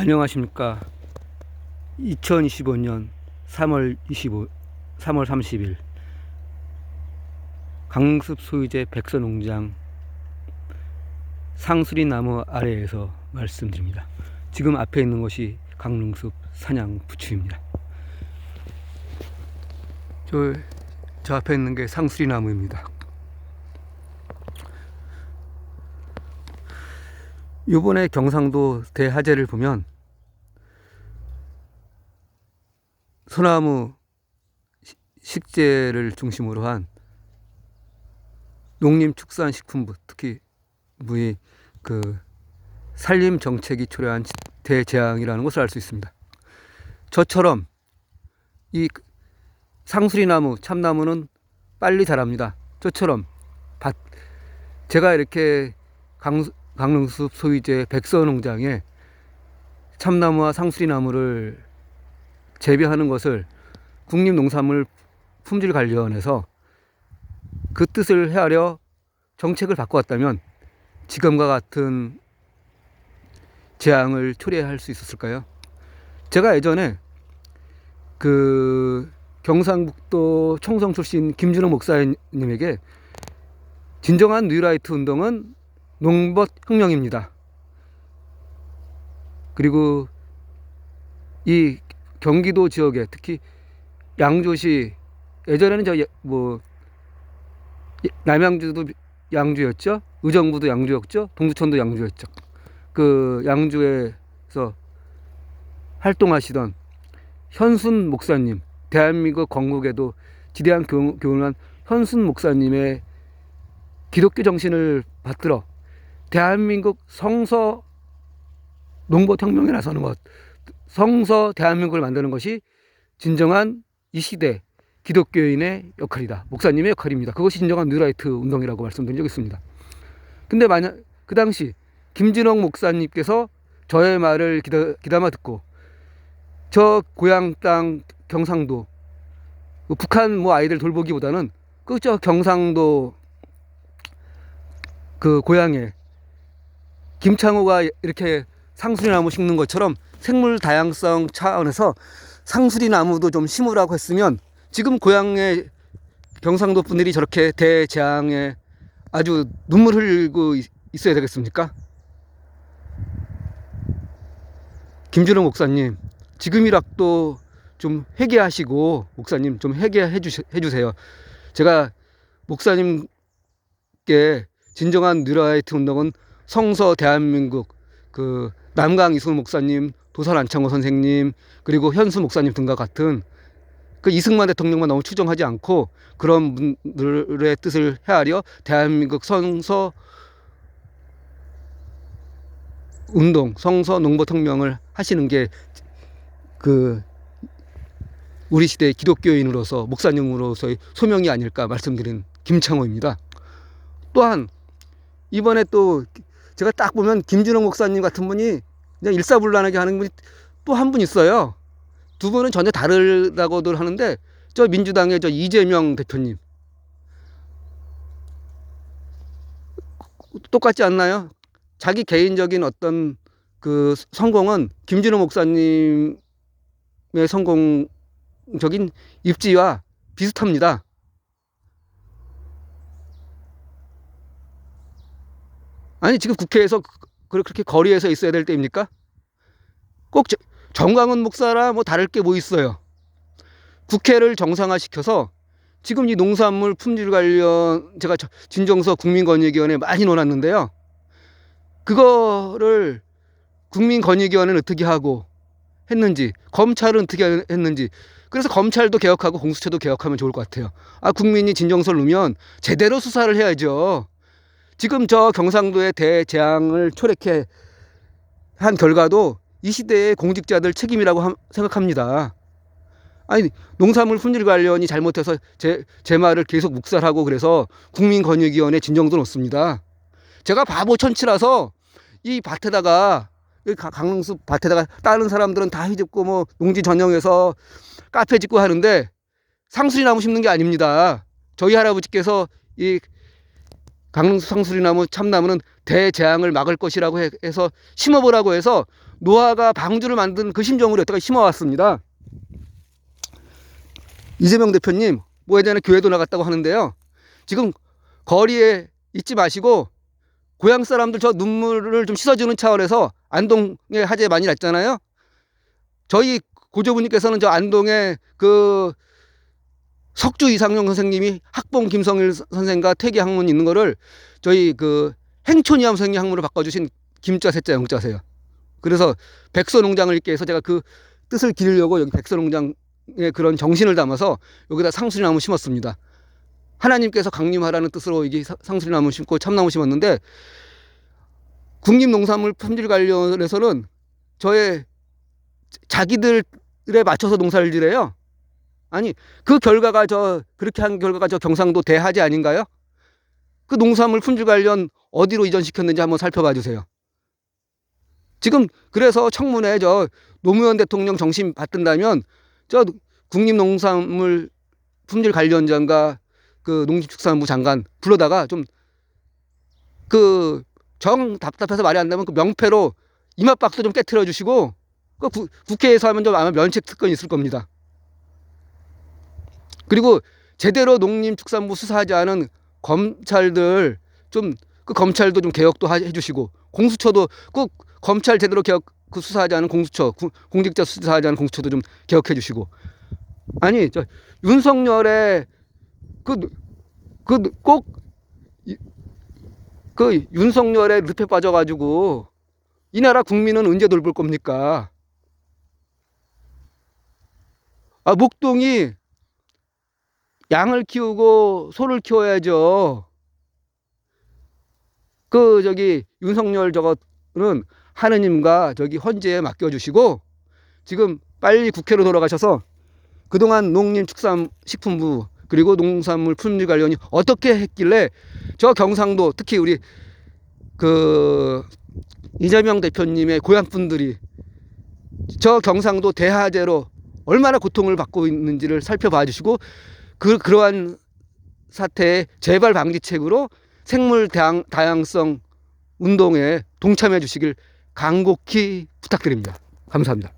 안녕하십니까. 2025년 3월 25, 3월 30일 강릉숲 소유재 백서농장 상수리 나무 아래에서 말씀드립니다. 지금 앞에 있는 것이 강릉숲 사냥 부추입니다. 저, 저 앞에 있는 게 상수리 나무입니다. 요번에 경상도 대화재를 보면 소나무 시- 식재를 중심으로 한 농림축산식품부 특히 무의 그 산림 정책이 초래한 대재앙이라는 것을 알 수 있습니다. 저처럼 이 상수리 나무, 참나무는 빨리 자랍니다. 저처럼 밭 제가 이렇게 강, 강릉숲 소유재 백서농장에 참나무와 상수리 나무를 재배하는 것을 국립농산물 품질관리원에서 그 뜻을 헤아려 정책을 바꿔왔다면 지금과 같은 재앙을 초래할 수 있었을까요? 제가 예전에 그 경상북도 총성 출신 김준호 목사님에게 진정한 뉴라이트 운동은 농벗 혁명입니다. 그리고 이 경기도 지역에 특히 양조시 예전에는 저 뭐 남양주도 양주였죠. 의정부도 양주였죠. 동두천도 양주였죠. 그 양주에서 활동하시던 현순 목사님, 대한민국 건국에도 지대한 교- 교훈을 한 현순 목사님의 기독교 정신을 받들어 대한민국 성서 농봇 혁명에 나서는 것, 성서 대한민국을 만드는 것이 진정한 이 시대 기독교인의 역할이다. 목사님의 역할입니다. 그것이 진정한 뉴라이트 운동이라고 말씀드린 적이 있습니다. 근데 만약 그 당시 김진홍 목사님께서 저의 말을 기다, 기담아 듣고 저 고향 땅 경상도 그 북한 뭐 아이들 돌보기보다는 그저 경상도 그 고향에 김창호가 이렇게 상수리 나무 심는 것처럼 생물 다양성 차원에서 상수리 나무도 좀 심으라고 했으면 지금 고향의 경상도 분들이 저렇게 대재앙에 아주 눈물 흘리고 있- 있어야 되겠습니까? 김준호 목사님, 지금이라도 좀 회개하시고 목사님 좀 회개해 주시, 해주세요. 제가 목사님께 진정한 뉴라이트 운동은 성서 대한민국 그 남강 이순 목사님, 도산 안창호 선생님 그리고 현수 목사님 등과 같은 그 이승만 대통령만 너무 추정하지 않고 그런 분들의 뜻을 헤아려 대한민국 성서 운동, 성서 농봇 혁명을 하시는 게 그 우리 시대 기독교인으로서 목사님으로서의 소명이 아닐까 말씀드린 김창호입니다. 또한 이번에 또 제가 딱 보면 김준호 목사님 같은 분이 그냥 일사불란하게 하는 분이 또 한 분 있어요. 두 분은 전혀 다르다고들 하는데 저 민주당의 저 이재명 대표님 똑같지 않나요? 자기 개인적인 어떤 그 성공은 김진호 목사님의 성공적인 입지와 비슷합니다. 아니 지금 국회에서 그- 그렇게 거리에서 있어야 될 때입니까? 꼭 저- 정광훈 목사라 뭐 다를 게 뭐 있어요. 국회를 정상화시켜서 지금 이 농산물 품질 관련 제가 저- 진정서 국민권익위원회 많이 논았는데요. 그거를 국민권익위원회는 어떻게 하고 했는지 검찰은 어떻게 했는지 그래서 검찰도 개혁하고 공수처도 개혁하면 좋을 것 같아요. 아 국민이 진정서를 넣으면 제대로 수사를 해야죠. 지금 저 경상도의 대재앙을 초래케 한 결과도 이 시대의 공직자들 책임이라고 함- 생각합니다. 아니 농산물 품질 관련이 잘못해서 제, 제 말을 계속 묵살하고 그래서 국민권익위원회 진정도 넣습니다. 제가 바보 천치라서 이 밭에다가 강릉숲 밭에다가 다른 사람들은 다 휘집고 뭐 농지 전용해서 카페 짓고 하는데 상수리 나무 심는 게 아닙니다. 저희 할아버지께서 이 강릉숲 상수리 나무 참나무는 대재앙을 막을 것이라고 해- 해서 심어보라고 해서 노아가 방주를 만든 그 심정으로 여태까지 심어왔습니다. 이재명 대표님, 뭐 예전에 교회도 나갔다고 하는데요. 지금 거리에 있지 마시고 고향 사람들 저 눈물을 좀 씻어주는 차원에서 안동에 화재 많이 났잖아요. 저희 고조부님께서는 저 안동에 그 석주 이상용 선생님이 학봉 김성일 선생과 퇴계 학문 있는 거를 저희 그 행촌 이암 선생님 학문으로 바꿔주신 김자 세자 영자세요. 그래서 백서농장을 읽게 해서 제가 그 뜻을 기르려고 여기 백서농장의 그런 정신을 담아서 여기다 상수리나무 심었습니다. 하나님께서 강림하라는 뜻으로 이게 사- 상수리나무 심고 참나무 심었는데 국립농산물 품질 관련해서는 저의 자기들에 맞춰서 농사를 지래요. 아니 그 결과가 저 그렇게 한 결과가 저 경상도 대하지 아닌가요? 그 농산물 품질 관련 어디로 이전시켰는지 한번 살펴봐 주세요. 지금 그래서 청문회 저 노무현 대통령 정신 받든다면 저 국립농산물 품질 관련장과 그 농림축산부 장관 불러다가 좀 그 정 답답해서 말이 안 나면 그 명패로 이맛박도 좀 깨트려 주시고 그 구- 국회에서 하면 좀 아마 면책 특권이 있을 겁니다. 그리고 제대로 농림축산부 수사하지 않은 검찰들 좀 그 검찰도 좀 개혁도 하- 해주시고 공수처도 꼭 검찰 제대로 개혁 그 수사하지 않은 공수처 구- 공직자 수사하지 않은 공수처도 좀 개혁해 주시고 아니 저 윤석열의 그그 꼭그 윤석열의 늪에 빠져가지고 이 나라 국민은 언제 돌볼 겁니까? 아 목동이 양을 키우고 소를 키워야죠. 그 저기 윤석열 저거는 하느님과 저기 헌재에 맡겨주시고 지금 빨리 국회로 돌아가셔서 그동안 농림축산식품부 그리고 농산물 품질 관련이 어떻게 했길래 저 경상도 특히 우리 그 이재명 대표님의 고향 분들이 저 경상도 대하제로 얼마나 고통을 받고 있는지를 살펴봐 주시고 그 그러한 사태의 재발 방지책으로 생물 다양, 다양성 운동에 동참해 주시길 간곡히 부탁드립니다. 감사합니다.